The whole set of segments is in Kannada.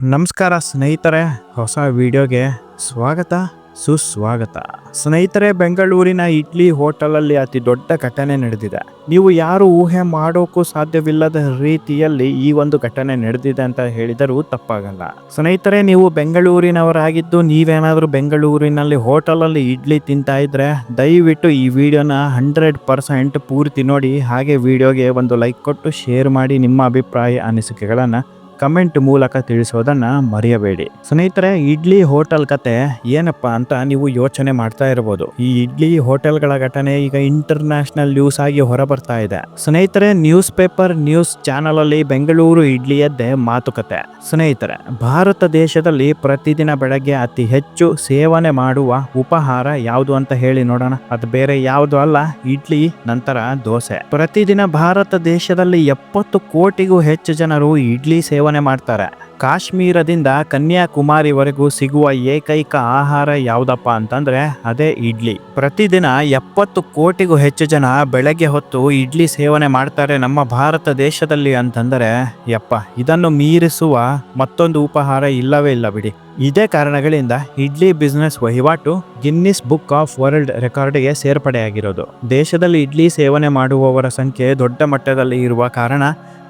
ನಮಸ್ಕಾರ ಸ್ನೇಹಿತರೆ, ಹೊಸ ವಿಡಿಯೋಗೆ ಸ್ವಾಗತ, ಸುಸ್ವಾಗತ. ಸ್ನೇಹಿತರೆ, ಬೆಂಗಳೂರಿನ ಇಡ್ಲಿ ಹೋಟೆಲಲ್ಲಿ ಅತಿ ದೊಡ್ಡ ಘಟನೆ ನಡೆದಿದೆ. ನೀವು ಯಾರು ಊಹೆ ಮಾಡೋಕ್ಕೂ ಸಾಧ್ಯವಿಲ್ಲದ ರೀತಿಯಲ್ಲಿ ಈ ಒಂದು ಘಟನೆ ನಡೆದಿದೆ ಅಂತ ಹೇಳಿದರೂ ತಪ್ಪಾಗಲ್ಲ. ಸ್ನೇಹಿತರೆ, ನೀವು ಬೆಂಗಳೂರಿನವರಾಗಿದ್ದು, ನೀವೇನಾದರೂ ಬೆಂಗಳೂರಿನಲ್ಲಿ ಹೋಟೆಲಲ್ಲಿ ಇಡ್ಲಿ ತಿಂತಾ ಇದ್ರೆ, ದಯವಿಟ್ಟು ಈ ವಿಡಿಯೋನ ಹಂಡ್ರೆಡ್ ಪರ್ಸೆಂಟ್ ಪೂರ್ತಿ ನೋಡಿ, ಹಾಗೆ ವಿಡಿಯೋಗೆ ಒಂದು ಲೈಕ್ ಕೊಟ್ಟು ಶೇರ್ ಮಾಡಿ ನಿಮ್ಮ ಅಭಿಪ್ರಾಯ, ಅನಿಸಿಕೆಗಳನ್ನು ಕಮೆಂಟ್ ಮೂಲಕ ತಿಳಿಸೋದನ್ನ ಮರೆಯಬೇಡಿ. ಸ್ನೇಹಿತರೆ, ಇಡ್ಲಿ ಹೋಟೆಲ್ ಕತೆ ಏನಪ್ಪ ಅಂತ ನೀವು ಯೋಚನೆ ಮಾಡ್ತಾ ಇರಬಹುದು ಈ ಇಡ್ಲಿ ಹೋಟೆಲ್ಗಳ ಘಟನೆ ಈಗ ಇಂಟರ್ನ್ಯಾಷನಲ್ ನ್ಯೂಸ್ ಆಗಿ ಹೊರಬರ್ತಾ ಇದೆ. ಸ್ನೇಹಿತರೆ ನ್ಯೂಸ್ ಪೇಪರ್ ನ್ಯೂಸ್ ಚಾನಲ್ ಅಲ್ಲಿ ಬೆಂಗಳೂರು ಇಡ್ಲಿಯದ್ದೇ ಮಾತುಕತೆ. ಸ್ನೇಹಿತರೆ, ಭಾರತ ದೇಶದಲ್ಲಿ ಪ್ರತಿದಿನ ಬೆಳಗ್ಗೆ ಅತಿ ಹೆಚ್ಚು ಸೇವನೆ ಮಾಡುವ ಉಪಹಾರ ಯಾವುದು ಅಂತ ಹೇಳಿ ನೋಡೋಣ. ಅದು ಬೇರೆ ಯಾವುದು ಅಲ್ಲ, ಇಡ್ಲಿ, ನಂತರ ದೋಸೆ. ಪ್ರತಿದಿನ ಭಾರತ ದೇಶದಲ್ಲಿ ಎಪ್ಪತ್ತು ಕೋಟಿಗೂ ಹೆಚ್ಚು ಜನರು ಇಡ್ಲಿ ಸೇವನೆ ಮಾಡ್ತಾರೆ. ಕಾಶ್ಮೀರದಿಂದ ಕನ್ಯಾಕುಮಾರಿವರೆಗೂ ಸಿಗುವ ಏಕೈಕ ಆಹಾರ ಯಾವುದಪ್ಪ ಅಂತಂದ್ರೆ ಅದೇ ಇಡ್ಲಿ. ಪ್ರತಿದಿನ ಎಪ್ಪತ್ತು ಕೋಟಿಗೂ ಹೆಚ್ಚು ಜನ ಬೆಳಗ್ಗೆ ಹೊತ್ತು ಇಡ್ಲಿ ಸೇವನೆ ಮಾಡ್ತಾರೆ ನಮ್ಮ ಭಾರತ ದೇಶದಲ್ಲಿ ಅಂತಂದರೆ, ಯಪ್ಪ, ಇದನ್ನು ಮೀರಿಸುವ ಮತ್ತೊಂದು ಉಪಹಾರ ಇಲ್ಲವೇ ಇಲ್ಲ ಬಿಡಿ. ಇದೇ ಕಾರಣಗಳಿಂದ ಇಡ್ಲಿ ಬಿಸ್ನೆಸ್ ವಹಿವಾಟು ಗಿನ್ನಿಸ್ ಬುಕ್ ಆಫ್ ವರ್ಲ್ಡ್ ರೆಕಾರ್ಡ್ಗೆ ಸೇರ್ಪಡೆಯಾಗಿರೋದು. ದೇಶದಲ್ಲಿ ಇಡ್ಲಿ ಸೇವನೆ ಮಾಡುವವರ ಸಂಖ್ಯೆ ದೊಡ್ಡ ಮಟ್ಟದಲ್ಲಿ ಇರುವ ಕಾರಣ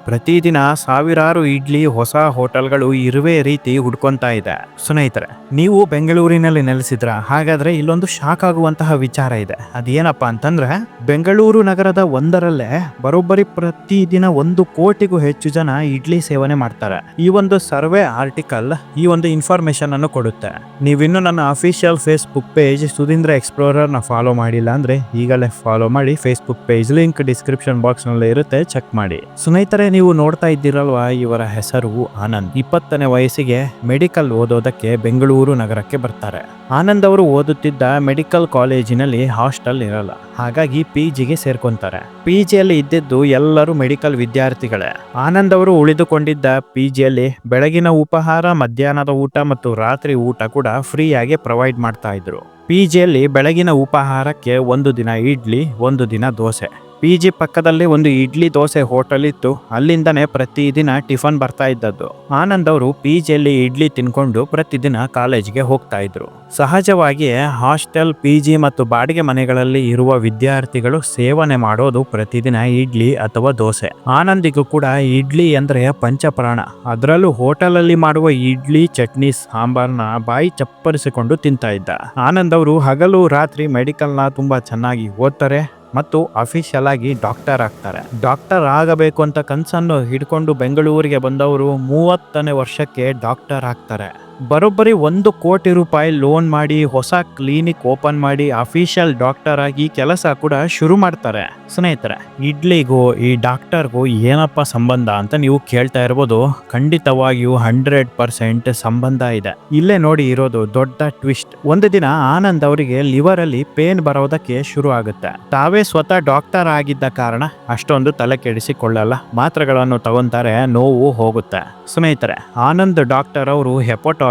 ಪ್ರತಿದಿನ ಸಾವಿರಾರು ಇಡ್ಲಿ, ಹೊಸ ಹೋಟೆಲ್ಗಳು ಇರುವೆ ರೀತಿ ಹುಡ್ಕೊಂತಾ ಇದೆ. ಸ್ನೇಹಿತರೆ, ನೀವು ಬೆಂಗಳೂರಿನಲ್ಲಿ ನೆಲೆಸಿದ್ರ ಹಾಗಾದ್ರೆ ಇಲ್ಲೊಂದು ಶಾಕ್ ಆಗುವಂತಹ ವಿಚಾರ ಇದೆ. ಅದೇನಪ್ಪ ಅಂತಂದ್ರೆ, ಬೆಂಗಳೂರು ನಗರದ ಒಂದರಲ್ಲೇ ಬರೋಬ್ಬರಿ ಪ್ರತಿದಿನ ಒಂದು ಕೋಟಿಗೂ ಹೆಚ್ಚು ಜನ ಇಡ್ಲಿ ಸೇವನೆ ಮಾಡ್ತಾರೆ. ಈ ಒಂದು ಸರ್ವೆ ಆರ್ಟಿಕಲ್ ಈ ಒಂದು ಇನ್ಫಾರ್ಮೇಶನ್ ಅನ್ನು ಕೊಡುತ್ತೆ. ನೀವಿನ್ನು ನನ್ನ ಅಫಿಷಿಯಲ್ ಫೇಸ್ಬುಕ್ ಪೇಜ್ ಸುಧೀಂದ್ರ ಎಕ್ಸ್ಪ್ಲೋರರ್ನ ಫಾಲೋ ಮಾಡಿಲ್ಲ ಅಂದ್ರೆ ಈಗಲೇ ಫಾಲೋ ಮಾಡಿ ಫೇಸ್ಬುಕ್ ಪೇಜ್ ಲಿಂಕ್ ಡಿಸ್ಕ್ರಿಪ್ಷನ್ ಬಾಕ್ಸ್ನಲ್ಲಿ ಇರುತ್ತೆ, ಚೆಕ್ ಮಾಡಿ. ಸ್ನೇಹಿತರೆ ನೀವು ನೋಡ್ತಾ ಇದ್ದೀರಲ್ವಾ, ಇವರ ಹೆಸರು ಆನಂದ್. ಇಪ್ಪತ್ತನೇ ವಯಸ್ಸಿಗೆ ಮೆಡಿಕಲ್ ಓದೋದಕ್ಕೆ ಬೆಂಗಳೂರು ನಗರಕ್ಕೆ ಬರ್ತಾರೆ. ಆನಂದ್ ಅವರು ಓದುತ್ತಿದ್ದ ಮೆಡಿಕಲ್ ಕಾಲೇಜಿನಲ್ಲಿ ಹಾಸ್ಟೆಲ್ ಇರಲ್ಲ. ಹಾಗಾಗಿ ಪಿ ಜಿಗೆ ಸೇರ್ಕೊಂತಾರೆ. ಪಿ ಜಿಯಲ್ಲಿ ಇದ್ದಿದ್ದು ಎಲ್ಲರೂ ಮೆಡಿಕಲ್ ವಿದ್ಯಾರ್ಥಿಗಳೇ. ಆನಂದ್ ಅವರು ಉಳಿದುಕೊಂಡಿದ್ದ ಪಿ ಜಿಯಲ್ಲಿ ಬೆಳಗಿನ ಉಪಹಾರ, ಮಧ್ಯಾಹ್ನದ ಊಟ ಮತ್ತು ರಾತ್ರಿ ಊಟ ಕೂಡ ಫ್ರೀಯಾಗಿ ಪ್ರೊವೈಡ್ ಮಾಡ್ತಾ ಇದ್ರು. ಪಿ ಜಿಯಲ್ಲಿ ಬೆಳಗಿನ ಉಪಹಾರಕ್ಕೆ ಒಂದು ದಿನ ಇಡ್ಲಿ, ಒಂದು ದಿನ ದೋಸೆ. ಪಿ ಜಿ ಪಕ್ಕದಲ್ಲಿ ಒಂದು ಇಡ್ಲಿ ದೋಸೆ ಹೋಟೆಲ್ ಇತ್ತು. ಅಲ್ಲಿಂದನೇ ಪ್ರತಿದಿನ ಟಿಫನ್ ಬರ್ತಾ ಇದ್ದದ್ದು. ಆನಂದ್ ಅವರು ಪಿ ಜಿಯಲ್ಲಿ ಇಡ್ಲಿ ತಿನ್ಕೊಂಡು ಪ್ರತಿದಿನ ಕಾಲೇಜ್ಗೆ ಹೋಗ್ತಾ ಇದ್ರು. ಸಹಜವಾಗಿ ಹಾಸ್ಟೆಲ್ ಪಿ ಜಿ ಮತ್ತು ಬಾಡಿಗೆ ಮನೆಗಳಲ್ಲಿ ಇರುವ ವಿದ್ಯಾರ್ಥಿಗಳು ಸೇವನೆ ಮಾಡೋದು ಪ್ರತಿದಿನ ಇಡ್ಲಿ ಅಥವಾ ದೋಸೆ. ಆನಂದಿಗೂ ಕೂಡ ಇಡ್ಲಿ ಅಂದ್ರೆ ಪಂಚಪ್ರಾಣ. ಅದರಲ್ಲೂ ಹೋಟೆಲಲ್ಲಿ ಮಾಡುವ ಇಡ್ಲಿ, ಚಟ್ನಿ, ಸಾಂಬಾರ್ನ ಬಾಯಿ ಚಪ್ಪರಿಸಿಕೊಂಡು ತಿಂತಾ ಇದ್ದ. ಆನಂದ್ ಅವರು ಹಗಲು ರಾತ್ರಿ ಮೆಡಿಕಲ್ನ ತುಂಬಾ ಚೆನ್ನಾಗಿ ಓದ್ತಾರೆ. ಮತ್ತು ಅಫಿಷಿಯಲ್ ಆಗಿ ಡಾಕ್ಟರ್ ಆಗ್ತಾರೆ. ಡಾಕ್ಟರ್ ಆಗಬೇಕು ಅಂತ ಕನಸನ್ನು ಹಿಡ್ಕೊಂಡು ಬೆಂಗಳೂರಿಗೆ ಬಂದವರು ಮೂವತ್ತನೇ ವರ್ಷಕ್ಕೆ ಡಾಕ್ಟರ್ ಆಗ್ತಾರೆ. ಬರೋಬ್ಬರಿ ಒಂದು ಕೋಟಿ ರೂಪಾಯಿ ಲೋನ್ ಮಾಡಿ, ಹೊಸ ಕ್ಲಿನಿಕ್ ಓಪನ್ ಮಾಡಿ ಅಫಿಷಿಯಲ್ ಡಾಕ್ಟರ್ ಆಗಿ ಕೆಲಸ ಕೂಡ ಶುರು ಮಾಡ್ತಾರೆ. ಸ್ನೇಹಿತರೆ, ಇಡ್ಲಿಗೂ ಈ ಡಾಕ್ಟರ್ಗೂ ಏನಪ್ಪ ಸಂಬಂಧ ಅಂತ ನೀವು ಕೇಳ್ತಾ ಇರ್ಬೋದು. ಖಂಡಿತವಾಗಿಯೂ ಹಂಡ್ರೆಡ್ ಪರ್ಸೆಂಟ್ ಸಂಬಂಧ ಇದೆ. ಇಲ್ಲೇ ನೋಡಿ ಇರೋದು ದೊಡ್ಡ ಟ್ವಿಸ್ಟ್ ಒಂದು ದಿನ ಆನಂದ್ ಅವರಿಗೆ ಲಿವರ್ ಅಲ್ಲಿ ಪೇನ್ ಬರೋದಕ್ಕೆ ಶುರು ಆಗುತ್ತೆ. ತಾವೇ ಸ್ವತಃ ಡಾಕ್ಟರ್ ಆಗಿದ್ದ ಕಾರಣ ಅಷ್ಟೊಂದು ತಲೆ ಕೆಡಿಸಿಕೊಳ್ಳಲ್ಲ. ಮಾತ್ರೆಗಳನ್ನು ತಗೊಂತಾರೆ, ನೋವು ಹೋಗುತ್ತೆ. ಸ್ನೇಹಿತರೆ, ಆನಂದ್ ಡಾಕ್ಟರ್ ಅವರು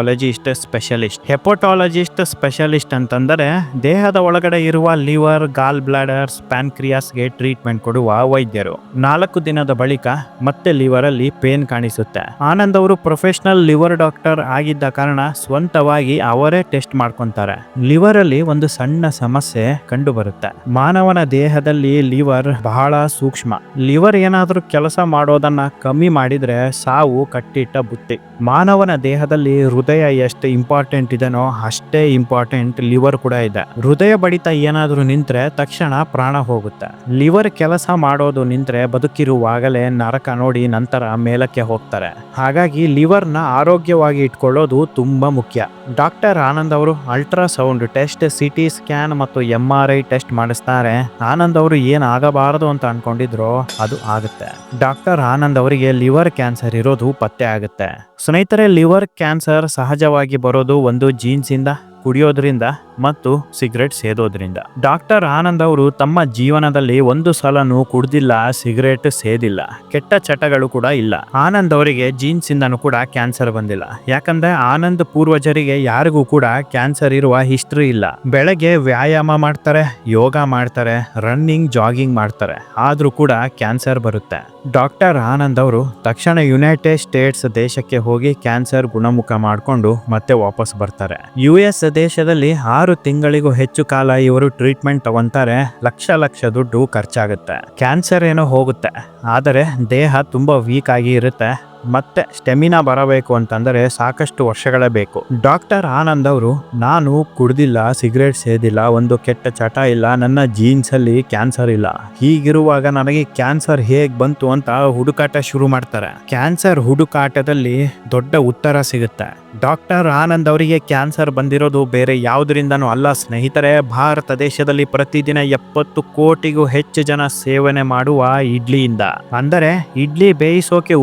ಹೆಪೋಟಾಲಜಿಸ್ಟ್ ಸ್ಪೆಷಲಿಸ್ಟ್ ಹೆಪಟಾಲಜಿಸ್ಟ್ ಸ್ಪೆಷಲಿಸ್ಟ್ ಅಂತಂದರೆ ದೇಹದ ಒಳಗಡೆ ಇರುವ ಲಿವರ್ ಗಾಲ್ ಬ್ಲಾಡರ್ಸ್ ಪ್ಯಾನ್ಕ್ರಿಯಾಸ್ಗೆ ಟ್ರೀಟ್ಮೆಂಟ್ ಕೊಡುವ ವೈದ್ಯರು. ನಾಲ್ಕು ದಿನದ ಬಳಿಕ ಮತ್ತೆ ಲಿವರ್ ಅಲ್ಲಿ ಪೇನ್ ಕಾಣಿಸುತ್ತೆ. ಆನಂದ್ ಅವರು ಪ್ರೊಫೆಷನಲ್ ಲಿವರ್ ಡಾಕ್ಟರ್ ಆಗಿದ್ದ ಕಾರಣ ಸ್ವಂತವಾಗಿ ಅವರೇ ಟೆಸ್ಟ್ ಮಾಡ್ಕೊಂತಾರೆ. ಲಿವರ್ ಅಲ್ಲಿ ಒಂದು ಸಣ್ಣ ಸಮಸ್ಯೆ ಕಂಡು ಬರುತ್ತೆ ಮಾನವನ ದೇಹದಲ್ಲಿ ಲಿವರ್ ಬಹಳ ಸೂಕ್ಷ್ಮ. ಲಿವರ್ ಏನಾದರೂ ಕೆಲಸ ಮಾಡೋದನ್ನ ಕಮ್ಮಿ ಮಾಡಿದ್ರೆ ಸಾವು, ಕಟ್ಟಿಟ್ಟ ಬುತ್ತಿ. ಮಾನವನ ದೇಹದಲ್ಲಿ ಹೃದಯ ಎಷ್ಟು ಇಂಪಾರ್ಟೆಂಟ್ ಇದೆನೋ ಅಷ್ಟೇ ಇಂಪಾರ್ಟೆಂಟ್ ಲಿವರ್ ಕೂಡ ಇದೆ. ಹೃದಯ ಬಡಿತ ಏನಾದರೂ ನಿಂತ್ರೆ ತಕ್ಷಣ ಪ್ರಾಣ ಹೋಗುತ್ತೆ. ಲಿವರ್ ಕೆಲಸ ಮಾಡೋದು ನಿಂತ್ರೆ ಬದುಕಿರುವಾಗಲೇ ನರಕ ನೋಡಿ ನಂತರ ಮೇಲಕ್ಕೆ ಹೋಗ್ತಾರೆ. ಹಾಗಾಗಿ ಲಿವರ್ನ ಆರೋಗ್ಯವಾಗಿ ಇಟ್ಕೊಳ್ಳೋದು ತುಂಬಾ ಮುಖ್ಯ. ಡಾಕ್ಟರ್ ಆನಂದ್ ಅವರು ಅಲ್ಟ್ರಾಸೌಂಡ್ ಟೆಸ್ಟ್, ಸಿಟಿ ಸ್ಕ್ಯಾನ್ ಮತ್ತು ಎಂ ಆರ್ ಐ ಟೆಸ್ಟ್ ಮಾಡಿಸ್ತಾರೆ. ಆನಂದ್ ಅವರು ಏನ್ ಆಗಬಾರದು ಅಂತ ಅನ್ಕೊಂಡಿದ್ರು ಅದು ಆಗುತ್ತೆ. ಡಾಕ್ಟರ್ ಆನಂದ್ ಅವರಿಗೆ ಲಿವರ್ ಕ್ಯಾನ್ಸರ್ ಇರೋದು ಪತ್ತೆ ಆಗುತ್ತೆ. ಸ್ನೇಹಿತರೆ, ಲಿವರ್ ಕ್ಯಾನ್ಸರ್ ಸಹಜವಾಗಿ ಬರೋದು ಒಂದು ಜೀನ್ಸ್ ಇಂದ ಕುಡಿಯೋದ್ರಿಂದ ಮತ್ತು ಸಿಗರೆಟ್ ಸೇದೋದ್ರಿಂದ. ಡಾಕ್ಟರ್ ಆನಂದ್ ಅವರು ತಮ್ಮ ಜೀವನದಲ್ಲಿ ಒಂದು ಸಲನೂ ಕುಡ್ದಿಲ್ಲ, ಸಿಗರೆಟ್ ಸೇದಿಲ್ಲ. ಕೆಟ್ಟ ಚಟಗಳು ಕೂಡ ಇಲ್ಲ. ಆನಂದ್ ಅವರಿಗೆ ಜೀನ್ಸ್ ಇಂದನೂ ಕೂಡ ಕ್ಯಾನ್ಸರ್ ಬಂದಿಲ್ಲ. ಯಾಕಂದ್ರೆ ಆನಂದ್ ಪೂರ್ವಜರಿಗೆ ಯಾರಿಗೂ ಕೂಡ ಕ್ಯಾನ್ಸರ್ ಇರುವ ಹಿಸ್ಟ್ರಿ ಇಲ್ಲ. ಬೆಳಗ್ಗೆ ವ್ಯಾಯಾಮ ಮಾಡ್ತಾರೆ, ಯೋಗ ಮಾಡ್ತಾರೆ, ರನ್ನಿಂಗ್, ಜಾಗಿಂಗ್ ಮಾಡ್ತಾರೆ. ಆದ್ರೂ ಕೂಡ ಕ್ಯಾನ್ಸರ್ ಬರುತ್ತೆ. ಡಾಕ್ಟರ್ ಆನಂದ್ ಅವರು ತಕ್ಷಣ ಯುನೈಟೆಡ್ ಸ್ಟೇಟ್ಸ್ ದೇಶಕ್ಕೆ ಹೋಗಿ ಕ್ಯಾನ್ಸರ್ ಗುಣಮುಖ ಮಾಡಿಕೊಂಡು ಮತ್ತೆ ವಾಪಸ್ ಬರ್ತಾರೆ. ಯು ಎಸ್ ದೇಶದಲ್ಲಿ ಆರು ತಿಂಗಳಿಗೂ ಹೆಚ್ಚು ಕಾಲ ಇವರು ಟ್ರೀಟ್ಮೆಂಟ್ ತಗೊಂತಾರೆ, ಲಕ್ಷ ಲಕ್ಷ ದುಡ್ಡು ಖರ್ಚಾಗುತ್ತೆ. ಕ್ಯಾನ್ಸರ್ ಏನೋ ಹೋಗುತ್ತೆ, ಆದರೆ ದೇಹ ತುಂಬಾ ವೀಕ್ ಆಗಿ ಇರುತ್ತೆ. ಮತ್ತೆ ಸ್ಟೆಮಿನಾ ಬರಬೇಕು ಅಂತಂದರೆ ಸಾಕಷ್ಟು ವರ್ಷಗಳೇ ಬೇಕು. ಡಾಕ್ಟರ್ ಆನಂದ್ ಅವರು, ನಾನು ಕುಡ್ದಿಲ್ಲ, ಸಿಗರೇಟ್ ಸೇದಿಲ್ಲ, ಒಂದು ಕೆಟ್ಟ ಚಟ ಇಲ್ಲ, ನನ್ನ ಜೀನ್ಸ್ ಅಲ್ಲಿ ಕ್ಯಾನ್ಸರ್ ಇಲ್ಲ. ಹೀಗಿರುವಾಗ ನನಗೆ ಕ್ಯಾನ್ಸರ್ ಹೇಗೆ ಬಂತು ಅಂತ ಹುಡುಕಾಟ ಶುರು ಮಾಡ್ತಾರೆ. ಕ್ಯಾನ್ಸರ್ ಹುಡುಕಾಟದಲ್ಲಿ ದೊಡ್ಡ ಉತ್ತರ ಸಿಗುತ್ತೆ. ಡಾಕ್ಟರ್ ಆನಂದ್ ಅವರಿಗೆ ಕ್ಯಾನ್ಸರ್ ಬಂದಿರೋದು ಬೇರೆ ಯಾವುದರಿಂದನೂ ಅಲ್ಲ. ಸ್ನೇಹಿತರೆ, ಭಾರತ ದೇಶದಲ್ಲಿ ಪ್ರತಿದಿನ ಎಪ್ಪತ್ತು ಕೋಟಿಗೂ ಹೆಚ್ಚು ಜನ ಸೇವನೆ ಮಾಡುವ ಇಡ್ಲಿಯಿಂದ. ಅಂದರೆ ಇಡ್ಲಿ ಬೇಯಿಸೋಕೆ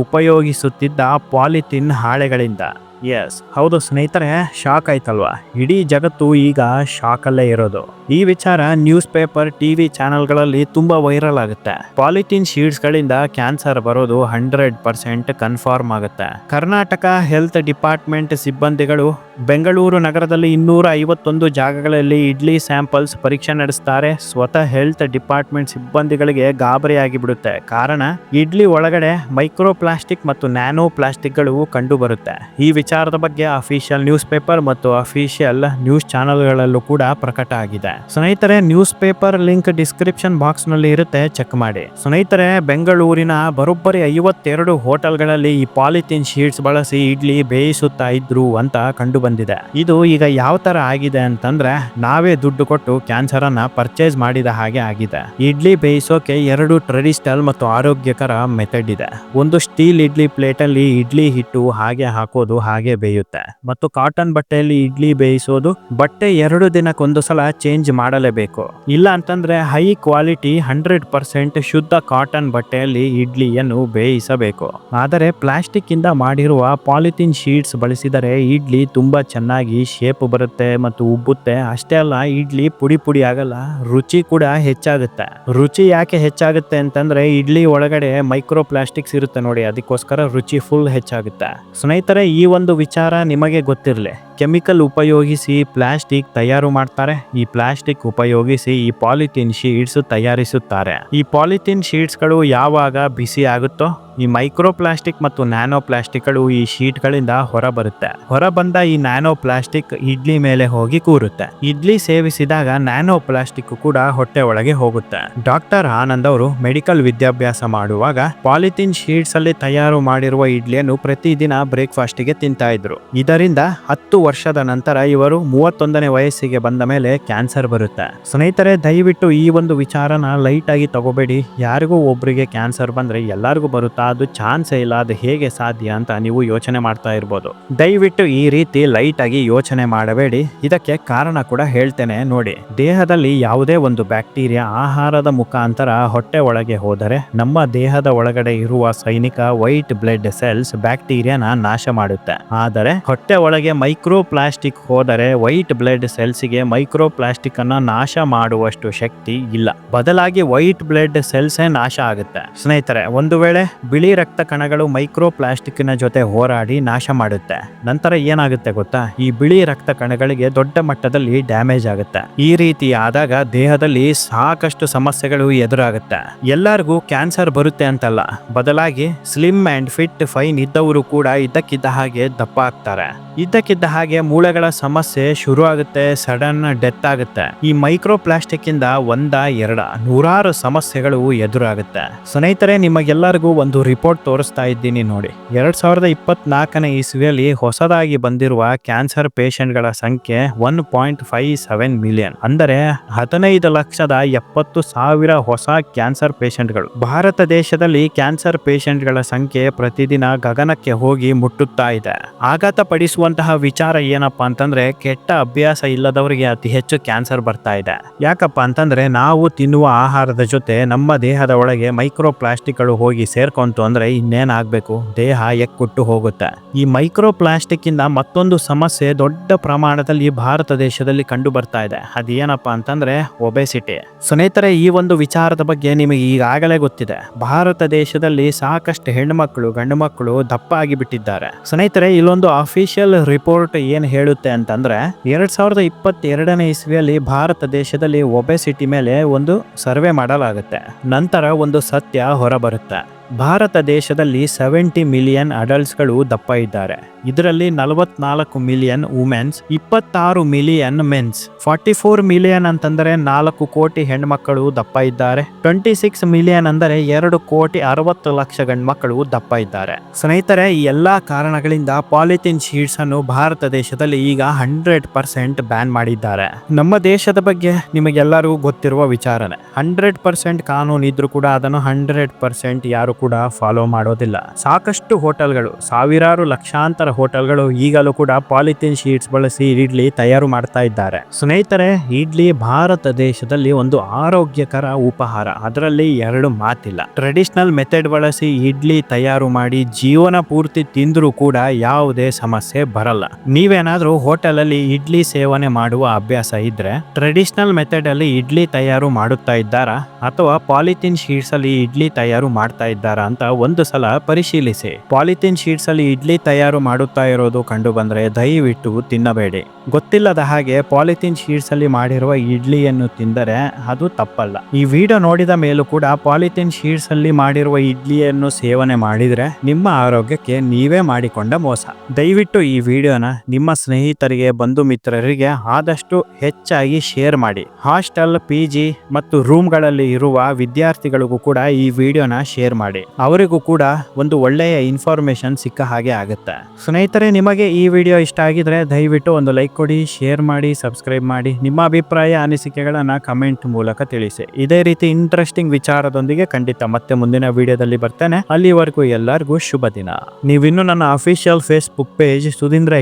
ಉಪಯೋಗಿಸುತ್ತಿದ್ದ ಪಾಲಿಥಿನ್ ಹಾಳೆಗಳಿಂದ. ಎಸ್ ಹೌದು ಸ್ನೇಹಿತರೆ ಶಾಕ್ ಆಯ್ತಲ್ವಾ? ಇಡೀ ಜಗತ್ತು ಈಗ ಶಾಕಲ್ಲೇ ಇರೋದು. ಈ ವಿಚಾರ ನ್ಯೂಸ್ ಪೇಪರ್ ಟಿವಿ ಚಾನೆಲ್ಗಳಲ್ಲಿ ತುಂಬಾ ವೈರಲ್ ಆಗುತ್ತೆ. ಪಾಲಿಥಿನ್ ಶೀಟ್ಸ್ ಗಳಿಂದ ಕ್ಯಾನ್ಸರ್ ಬರೋದು ಹಂಡ್ರೆಡ್ ಪರ್ಸೆಂಟ್ ಕನ್ಫರ್ಮ್ ಆಗುತ್ತೆ. ಕರ್ನಾಟಕ ಹೆಲ್ತ್ ಡಿಪಾರ್ಟ್ಮೆಂಟ್ ಸಿಬ್ಬಂದಿಗಳು ಬೆಂಗಳೂರು ನಗರದಲ್ಲಿ ಇನ್ನೂರ ಐವತ್ತೊಂದು ಜಾಗಗಳಲ್ಲಿ ಇಡ್ಲಿ ಸ್ಯಾಂಪಲ್ಸ್ ಪರೀಕ್ಷೆ ನಡೆಸ್ತಾರೆ. ಸ್ವತಃ ಹೆಲ್ತ್ ಡಿಪಾರ್ಟ್ಮೆಂಟ್ ಸಿಬ್ಬಂದಿಗಳಿಗೆ ಗಾಬರಿಯಾಗಿ ಬಿಡುತ್ತೆ ಕಾರಣ, ಇಡ್ಲಿ ಒಳಗಡೆ ಮೈಕ್ರೋ ಪ್ಲಾಸ್ಟಿಕ್ ಮತ್ತು ನ್ಯಾನೋ ಪ್ಲಾಸ್ಟಿಕ್ಗಳು ಕಂಡು ಬರುತ್ತೆ ಈ ವಿಚಾರದ ಬಗ್ಗೆ ಅಫಿಷಿಯಲ್ ನ್ಯೂಸ್ ಪೇಪರ್ ಮತ್ತು ಅಫಿಷಿಯಲ್ ನ್ಯೂಸ್ ಚಾನೆಲ್ಗಳಲ್ಲೂ ಕೂಡ ಪ್ರಕಟ ಆಗಿದೆ. ಸ್ನೇಹಿತರೆ ನ್ಯೂಸ್ ಪೇಪರ್ ಲಿಂಕ್ ಡಿಸ್ಕ್ರಿಪ್ಷನ್ ಬಾಕ್ಸ್ನಲ್ಲಿ ಇರುತ್ತೆ ಚೆಕ್ ಮಾಡಿ. ಸ್ನೇಹಿತರೆ, ಬೆಂಗಳೂರಿನ ಬರೋಬ್ಬರಿ ಐವತ್ತೆರಡು ಹೋಟೆಲ್ಗಳಲ್ಲಿ ಈ ಪಾಲಿಥಿನ್ ಶೀಟ್ಸ್ ಬಳಸಿ ಇಡ್ಲಿ ಬೇಯಿಸುತ್ತಾ ಇದ್ರು ಅಂತ ಕಂಡು ಬಂದಿದೆ ಇದು ಈಗ ಯಾವ ತರ ಆಗಿದೆ ಅಂತಂದ್ರೆ, ನಾವೇ ದುಡ್ಡು ಕೊಟ್ಟು ಕ್ಯಾನ್ಸರ್ ಅನ್ನ ಪರ್ಚೇಸ್ ಮಾಡಿದ ಹಾಗೆ ಆಗಿದೆ. ಇಡ್ಲಿ ಬೇಯಿಸೋಕೆ ಎರಡು ಟ್ರೆಡಿಷನಲ್ ಮತ್ತು ಆರೋಗ್ಯಕರ ಮೆಥಡ್ ಇದೆ. ಒಂದು ಸ್ಟೀಲ್ ಇಡ್ಲಿ ಪ್ಲೇಟ್ ಅಲ್ಲಿ ಇಡ್ಲಿ ಹಿಟ್ಟು ಹಾಗೆ ಹಾಕೋದು ಬೇಯುತ್ತೆ. ಮತ್ತು ಕಾಟನ್ ಬಟ್ಟೆಯಲ್ಲಿ ಇಡ್ಲಿ ಬೇಯಿಸೋದು ಬಟ್ಟೆ ಎರಡು ದಿನಕ್ಕೊಂದು ಸಲ ಚೇಂಜ್ ಮಾಡಲೇಬೇಕು. ಇಲ್ಲ ಅಂತಂದ್ರೆ ಹೈ ಕ್ವಾಲಿಟಿ ಹಂಡ್ರೆಡ್ ಪರ್ಸೆಂಟ್ ಶುದ್ಧ ಕಾಟನ್ ಬಟ್ಟೆಯಲ್ಲಿ ಇಡ್ಲಿಯನ್ನು ಬೇಯಿಸಬೇಕು. ಆದರೆ ಪ್ಲಾಸ್ಟಿಕ್ ಇಂದ ಮಾಡಿರುವ ಪಾಲಿಥಿನ್ ಶೀಟ್ಸ್ ಬಳಸಿದರೆ ಇಡ್ಲಿ ತುಂಬಾ ಚೆನ್ನಾಗಿ ಶೇಪ್ ಬರುತ್ತೆ ಮತ್ತು ಉಬ್ಬುತ್ತೆ. ಅಷ್ಟೇ ಅಲ್ಲ, ಇಡ್ಲಿ ಪುಡಿ ಪುಡಿ ಆಗಲ್ಲ, ರುಚಿ ಕೂಡ ಹೆಚ್ಚಾಗುತ್ತೆ. ರುಚಿ ಯಾಕೆ ಹೆಚ್ಚಾಗುತ್ತೆ ಅಂತಂದ್ರೆ ಇಡ್ಲಿ ಒಳಗಡೆ ಮೈಕ್ರೋ ಪ್ಲಾಸ್ಟಿಕ್ಸ್ ಇರುತ್ತೆ ನೋಡಿ, ಅದಕ್ಕೋಸ್ಕರ ರುಚಿ ಫುಲ್ ಹೆಚ್ಚಾಗುತ್ತೆ. ಸ್ನೇಹಿತರೆ, ಈ ಒಂದು ವಿಚಾರ ನಿಮಗೆ ಗೊತ್ತಿರಲಿ. ಕೆಮಿಕಲ್ ಉಪಯೋಗಿಸಿ ಪ್ಲಾಸ್ಟಿಕ್ ತಯಾರು ಮಾಡ್ತಾರೆ. ಈ ಪ್ಲಾಸ್ಟಿಕ್ ಉಪಯೋಗಿಸಿ ಈ ಪಾಲಿಥಿನ್ ಶೀಟ್ಸ್ ತಯಾರಿಸುತ್ತಾರೆ. ಈ ಪಾಲಿಥಿನ್ ಶೀಟ್ಸ್ಗಳು ಯಾವಾಗ ಬಿಸಿ ಆಗುತ್ತೋ, ಈ ಮೈಕ್ರೋ ಪ್ಲಾಸ್ಟಿಕ್ ಮತ್ತು ನ್ಯಾನೋ ಪ್ಲಾಸ್ಟಿಕ್ಗಳು ಈ ಶೀಟ್ಗಳಿಂದ ಹೊರಬರುತ್ತೆ. ಹೊರಬಂದ ಹೊರ ಬಂದ ಈ ನ್ಯಾನೋ ಪ್ಲಾಸ್ಟಿಕ್ ಇಡ್ಲಿ ಮೇಲೆ ಹೋಗಿ ಕೂರುತ್ತೆ. ಇಡ್ಲಿ ಸೇವಿಸಿದಾಗ ನ್ಯಾನೋ ಪ್ಲಾಸ್ಟಿಕ್ ಕೂಡ ಹೊಟ್ಟೆ ಒಳಗೆ ಹೋಗುತ್ತೆ. ಡಾಕ್ಟರ್ ಆನಂದ್ ಅವರು ಮೆಡಿಕಲ್ ವಿದ್ಯಾಭ್ಯಾಸ ಮಾಡುವಾಗ ಪಾಲಿಥಿನ್ ಶೀಟ್ಸ್ ಅಲ್ಲಿ ತಯಾರು ಮಾಡಿರುವ ಇಡ್ಲಿಯನ್ನು ಪ್ರತಿದಿನ ಬ್ರೇಕ್ಫಾಸ್ಟ್ಗೆ ತಿಂತಾ ಇದ್ರು. ಇದರಿಂದ ಹತ್ತು ವರ್ಷದ ನಂತರ ಇವರು ಮೂವತ್ತೊಂದನೇ ವಯಸ್ಸಿಗೆ ಬಂದ ಮೇಲೆ ಕ್ಯಾನ್ಸರ್ ಬರುತ್ತೆ. ಸ್ನೇಹಿತರೆ, ದಯವಿಟ್ಟು ಈ ಒಂದು ವಿಚಾರನ ಲೈಟ್ ಆಗಿ ತಗೋಬೇಡಿ. ಯಾರಿಗೂ ಒಬ್ಬರಿಗೆ ಕ್ಯಾನ್ಸರ್ ಬಂದ್ರೆ ಎಲ್ಲರಿಗೂ ಬರುತ್ತಾ? ಅದು ಚಾನ್ಸೇ ಇಲ್ಲ, ಅದು ಹೇಗೆ ಸಾಧ್ಯ ಅಂತ ನೀವು ಯೋಚನೆ ಮಾಡ್ತಾ ಇರ್ಬೋದು. ದಯವಿಟ್ಟು ಈ ರೀತಿ ಲೈಟ್ ಆಗಿ ಯೋಚನೆ ಮಾಡಬೇಡಿ. ಇದಕ್ಕೆ ಕಾರಣ ಕೂಡ ಹೇಳ್ತೇನೆ, ನೋಡಿ. ದೇಹದಲ್ಲಿ ಯಾವುದೇ ಒಂದು ಬ್ಯಾಕ್ಟೀರಿಯಾ ಆಹಾರದ ಮುಖಾಂತರ ಹೊಟ್ಟೆ ಒಳಗೆ ಹೋದರೆ ನಮ್ಮ ದೇಹದ ಒಳಗಡೆ ಇರುವ ಸೈನಿಕ ವೈಟ್ ಬ್ಲಡ್ ಸೆಲ್ಸ್ ಬ್ಯಾಕ್ಟೀರಿಯಾನ ನಾಶ ಮಾಡುತ್ತೆ. ಆದರೆ ಹೊಟ್ಟೆ ಒಳಗೆ ಮೈಕ್ರೋ ಪ್ಲಾಸ್ಟಿಕ್ ಹೋದರೆ ವೈಟ್ ಬ್ಲಡ್ ಸೆಲ್ಸ್ಗೆ ಮೈಕ್ರೋ ಪ್ಲಾಸ್ಟಿಕ್ ಅನ್ನ ನಾಶ ಮಾಡುವಷ್ಟು ಶಕ್ತಿ ಇಲ್ಲ. ಬದಲಾಗಿ ವೈಟ್ ಬ್ಲಡ್ ಸೆಲ್ಸೇ ನಾಶ ಆಗುತ್ತೆ. ಸ್ನೇಹಿತರೆ, ಒಂದು ವೇಳೆ ಬಿಳಿ ರಕ್ತ ಕಣಗಳು ಮೈಕ್ರೋ ಪ್ಲಾಸ್ಟಿಕ್ನ ಜೊತೆ ಹೋರಾಡಿ ನಾಶ ಮಾಡುತ್ತೆ, ನಂತರ ಏನಾಗುತ್ತೆ ಗೊತ್ತಾ? ಈ ಬಿಳಿ ರಕ್ತ ಕಣಗಳಿಗೆ ದೊಡ್ಡ ಮಟ್ಟದಲ್ಲಿ ಡ್ಯಾಮೇಜ್ ಆಗುತ್ತೆ. ಈ ರೀತಿ ಆದಾಗ ದೇಹದಲ್ಲಿ ಸಾಕಷ್ಟು ಸಮಸ್ಯೆಗಳು ಎದುರಾಗುತ್ತೆ. ಎಲ್ಲರಿಗೂ ಕ್ಯಾನ್ಸರ್ ಬರುತ್ತೆ ಅಂತಲ್ಲ. ಬದಲಾಗಿ ಸ್ಲಿಮ್ ಅಂಡ್ ಫಿಟ್ ಫೈನ್ ಇದ್ದವರು ಕೂಡ ಇದ್ದಕ್ಕಿದ್ದ ಹಾಗೆ ದಪ್ಪ ಆಗ್ತಾರೆ. ಇದ್ದಕ್ಕಿದ್ದ ಹಾಗೆ ಮೂಳೆಗಳ ಸಮಸ್ಯೆ ಶುರು ಆಗುತ್ತೆ ಸಡನ್ ಡೆತ್ ಆಗುತ್ತೆ. ಈ ಮೈಕ್ರೋ ಪ್ಲಾಸ್ಟಿಕ್ ಇಂದ ಒಂದ, ಎರಡ, ನೂರಾರು ಸಮಸ್ಯೆಗಳು ಎದುರಾಗುತ್ತೆ. ಸ್ನೇಹಿತರೆ, ನಿಮಗೆಲ್ಲರಿಗೂ ಒಂದು ರಿಪೋರ್ಟ್ ತೋರಿಸ್ತಾ ಇದ್ದೀನಿ ನೋಡಿ. ಎರಡ್ ಸಾವಿರದ ಇಪ್ಪತ್ನಾಲ್ಕನೇ ಇಸ್ವಿಯಲ್ಲಿ ಹೊಸದಾಗಿ ಬಂದಿರುವ ಕ್ಯಾನ್ಸರ್ ಪೇಷಂಟ್ಗಳ ಸಂಖ್ಯೆ one point five seven million. ಅಂದರೆ ಹದಿನೈದು ಲಕ್ಷದ ಎಪ್ಪತ್ತು ಸಾವಿರ ಹೊಸ ಕ್ಯಾನ್ಸರ್ ಪೇಷಂಟ್ಗಳು. ಭಾರತ ದೇಶದಲ್ಲಿ ಕ್ಯಾನ್ಸರ್ ಪೇಷಂಟ್ಗಳ ಸಂಖ್ಯೆ ಪ್ರತಿದಿನ ಗಗನಕ್ಕೆ ಹೋಗಿ ಮುಟ್ಟುತ್ತಾ ಇದೆ. ಆಘಾತ ಪಡಿಸುವ ಗೊತ್ತಿರುವಂತಹ ವಿಚಾರ ಏನಪ್ಪಾ ಅಂತಂದ್ರೆ, ಕೆಟ್ಟ ಅಭ್ಯಾಸ ಇಲ್ಲದವರಿಗೆ ಅತಿ ಹೆಚ್ಚು ಕ್ಯಾನ್ಸರ್ ಬರ್ತಾ ಇದೆ. ಯಾಕಪ್ಪ ಅಂತಂದ್ರೆ, ನಾವು ತಿನ್ನುವ ಆಹಾರದ ಜೊತೆ ನಮ್ಮ ದೇಹದ ಒಳಗೆ ಮೈಕ್ರೋ ಪ್ಲಾಸ್ಟಿಕ್ಗಳು ಹೋಗಿ ಸೇರ್ಕೊಂತು ಅಂದ್ರೆ ಇನ್ನೇನಾಗಬೇಕು? ದೇಹ ಎಕ್ಕುಟ್ಟು ಹೋಗುತ್ತೆ. ಈ ಮೈಕ್ರೋ ಪ್ಲಾಸ್ಟಿಕ್ ಇಂದ ಮತ್ತೊಂದು ಸಮಸ್ಯೆ ದೊಡ್ಡ ಪ್ರಮಾಣದಲ್ಲಿ ಭಾರತ ದೇಶದಲ್ಲಿ ಕಂಡು ಬರ್ತಾ ಇದೆ. ಅದೇನಪ್ಪ ಅಂತಂದ್ರೆ, ಒಬೆಸಿಟಿ. ಸ್ನೇಹಿತರೆ, ಈ ಒಂದು ವಿಚಾರದ ಬಗ್ಗೆ ನಿಮಗೆ ಈಗಾಗಲೇ ಗೊತ್ತಿದೆ. ಭಾರತ ದೇಶದಲ್ಲಿ ಸಾಕಷ್ಟು ಹೆಣ್ಣುಮಕ್ಕಳು ಗಂಡು ಮಕ್ಕಳು ದಪ್ಪ ಆಗಿಬಿಟ್ಟಿದ್ದಾರೆ. ಸ್ನೇಹಿತರೆ, ಇಲ್ಲೊಂದು ಅಫಿಷಿಯಲ್ ರಿಪೋರ್ಟ್ ಏನು ಹೇಳುತ್ತೆ ಅಂತಂದ್ರೆ, ಎರಡು ಸಾವಿರದ ಇಪ್ಪತ್ತೆರಡನೇ ಇಸ್ವಿಯಲ್ಲಿ ಭಾರತ ದೇಶದಲ್ಲಿ ಒಬೆಸಿಟಿ ಮೇಲೆ ಒಂದು ಸರ್ವೆ ಮಾಡಲಾಗುತ್ತೆ. ನಂತರ ಒಂದು ಸತ್ಯ ಹೊರಬರುತ್ತೆ. ಭಾರತ ದೇಶದಲ್ಲಿ ಸೆವೆಂಟಿ ಮಿಲಿಯನ್ ಅಡಲ್ಟ್ಸ್ಗಳು ದಪ್ಪ ಇದ್ದಾರೆ. ಇದರಲ್ಲಿ ನಲವತ್ನಾಲ್ಕು ಮಿಲಿಯನ್ ವುಮೆನ್ಸ್ ಇಪ್ಪತ್ತಾರು million mens forty four million ಅಂತಂದರೆ ನಾಲ್ಕು ಕೋಟಿ ಹೆಣ್ಮಕ್ಕಳು ದಪ್ಪ ಇದ್ದಾರೆ. ಟ್ವೆಂಟಿ ಸಿಕ್ಸ್ ಮಿಲಿಯನ್ ಅಂದರೆ ಎರಡು ಕೋಟಿ ಅರವತ್ತು ಲಕ್ಷ ಗಂಡ್ಮಕ್ಕಳು ದಪ್ಪ ಇದ್ದಾರೆ. ಸ್ನೇಹಿತರೆ, ಈ ಎಲ್ಲಾ ಕಾರಣಗಳಿಂದ ಪಾಲಿಥಿನ್ ಶೀಟ್ಸ್ ಅನ್ನು ಭಾರತ ದೇಶದಲ್ಲಿ ಈಗ ಹಂಡ್ರೆಡ್ ಪರ್ಸೆಂಟ್ ಬ್ಯಾನ್ ಮಾಡಿದ್ದಾರೆ. ನಮ್ಮ ದೇಶದ ಬಗ್ಗೆ ನಿಮಗೆಲ್ಲರೂ ಗೊತ್ತಿರುವ ವಿಚಾರನೆ. ಹಂಡ್ರೆಡ್ ಪರ್ಸೆಂಟ್ ಕಾನೂನು ಇದ್ರೂ ಕೂಡ ಅದನ್ನು ಹಂಡ್ರೆಡ್ ಪರ್ಸೆಂಟ್ ಯಾರು ಕೂಡ ಫಾಲೋ ಮಾಡೋದಿಲ್ಲ. ಸಾಕಷ್ಟು ಹೋಟೆಲ್ಗಳು, ಸಾವಿರಾರು ಲಕ್ಷಾಂತರ ಹೋಟೆಲ್ಗಳು ಈಗಲೂ ಕೂಡ ಪಾಲಿಥಿನ್ ಶೀಟ್ಸ್ ಬಳಸಿ ಇಡ್ಲಿ ತಯಾರು ಮಾಡ್ತಾ ಇದ್ದಾರೆ. ಸ್ನೇಹಿತರೆ, ಇಡ್ಲಿ ಭಾರತ ದೇಶದಲ್ಲಿ ಒಂದು ಆರೋಗ್ಯಕರ ಉಪಹಾರ. ಅದರಲ್ಲಿ ಎರಡು ಮಾತಿಲ್ಲ. ಟ್ರೆಡಿಷನಲ್ ಮೆಥಡ್ ಬಳಸಿ ಇಡ್ಲಿ ತಯಾರು ಮಾಡಿ ಜೀವನ ಪೂರ್ತಿ ತಿಂದರೂ ಕೂಡ ಯಾವುದೇ ಸಮಸ್ಯೆ ಬರಲ್ಲ. ನೀವೇನಾದ್ರೂ ಹೋಟೆಲ್ ಅಲ್ಲಿ ಇಡ್ಲಿ ಸೇವನೆ ಮಾಡುವ ಅಭ್ಯಾಸ ಇದ್ರೆ ಟ್ರೆಡಿಷನಲ್ ಮೆಥಡ್ ಅಲ್ಲಿ ಇಡ್ಲಿ ತಯಾರು ಮಾಡುತ್ತಾ ಇದ್ದಾರಾ? ಅಥವಾ ಪಾಲಿಥಿನ್ ಶೀಟ್ಸ್ ಅಲ್ಲಿ ಇಡ್ಲಿ ತಯಾರು ಮಾಡ್ತಾ ಇದ್ದಾರಾ? ಅಂತ ಒಂದು ಸಲ ಪರಿಶೀಲಿಸಿ. ಪಾಲಿಥಿನ್ ಶೀಟ್ಸ್ ಅಲ್ಲಿ ಇಡ್ಲಿ ತಯಾರು ಮಾಡುತ್ತಾ ಇರೋದು ಕಂಡು ಬಂದ್ರೆ ದಯವಿಟ್ಟು ತಿನ್ನಬೇಡಿ. ಗೊತ್ತಿಲ್ಲದ ಹಾಗೆ ಪಾಲಿಥಿನ್ ಶೀಟ್ಸ್ ಅಲ್ಲಿ ಮಾಡಿರುವ ಇಡ್ಲಿಯನ್ನು ತಿಂದರೆ ಅದು ತಪ್ಪಲ್ಲ. ಈ ವಿಡಿಯೋ ನೋಡಿದ ಮೇಲೂ ಕೂಡ ಪಾಲಿಥಿನ್ ಶೀಟ್ಸ್ ಅಲ್ಲಿ ಮಾಡಿರುವ ಇಡ್ಲಿಯನ್ನು ಸೇವನೆ ಮಾಡಿದ್ರೆ ನಿಮ್ಮ ಆರೋಗ್ಯಕ್ಕೆ ನೀವೇ ಮಾಡಿಕೊಂಡ ಮೋಸ. ದಯವಿಟ್ಟು ಈ ವಿಡಿಯೋನ ನಿಮ್ಮ ಸ್ನೇಹಿತರಿಗೆ, ಬಂಧು ಮಿತ್ರರಿಗೆ ಆದಷ್ಟು ಹೆಚ್ಚಾಗಿ ಶೇರ್ ಮಾಡಿ. ಹಾಸ್ಟೆಲ್, ಪಿ ಜಿ ಮತ್ತು ರೂಮ್ಗಳಲ್ಲಿ ಇರುವ ವಿದ್ಯಾರ್ಥಿಗಳಿಗೂ ಕೂಡ ಈ ವಿಡಿಯೋನ ಶೇರ್ ಮಾಡಿ. ಅವರಿಗೂ ಕೂಡ ಒಂದು ಒಳ್ಳೆಯ ಇನ್ಫಾರ್ಮೇಶನ್ ಸಿಕ್ಕ ಹಾಗೆ ಆಗುತ್ತೆ. ಸ್ನೇಹಿತರೆ, ನಿಮಗೆ ಈ ವಿಡಿಯೋ ಇಷ್ಟ ಆಗಿದ್ರೆ ದಯವಿಟ್ಟು ಒಂದು ಲೈಕ್ ಕೊಡಿ ಶೇರ್ ಮಾಡಿ ಸಬ್ಸ್ಕ್ರೈಬ್ ಮಾಡಿ. ನಿಮ್ಮ ಅಭಿಪ್ರಾಯ, ಅನಿಸಿಕೆಗಳನ್ನು ಕಮೆಂಟ್ ಮೂಲಕ ತಿಳಿಸಿ. ಇದೇ ರೀತಿ ಇಂಟ್ರೆಸ್ಟಿಂಗ್ ವಿಚಾರದೊಂದಿಗೆ ಖಂಡಿತ ಮತ್ತೆ ಮುಂದಿನ ವಿಡಿಯೋದಲ್ಲಿ ಬರ್ತೇನೆ. ಅಲ್ಲಿವರೆಗೂ ಎಲ್ಲರಿಗೂ ಶುಭ ದಿನ. ನೀವಿನ್ನು ನನ್ನ ಅಫಿಷಿಯಲ್ ಫೇಸ್ಬುಕ್ ಪೇಜ್ ಸುಧೀಂದ್ರ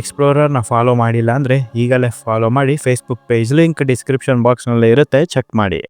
ನ ಫಾಲೋ ಮಾಡಿಲ್ಲ ಅಂದ್ರೆ ಈಗಲೇ ಫಾಲೋ ಮಾಡಿ ಫೇಸ್ಬುಕ್ ಪೇಜ್ ಲಿಂಕ್ ಡಿಸ್ಕ್ರಿಪ್ಷನ್ ಬಾಕ್ಸ್ನಲ್ಲಿ ಇರುತ್ತೆ. ಚೆಕ್ ಮಾಡಿ.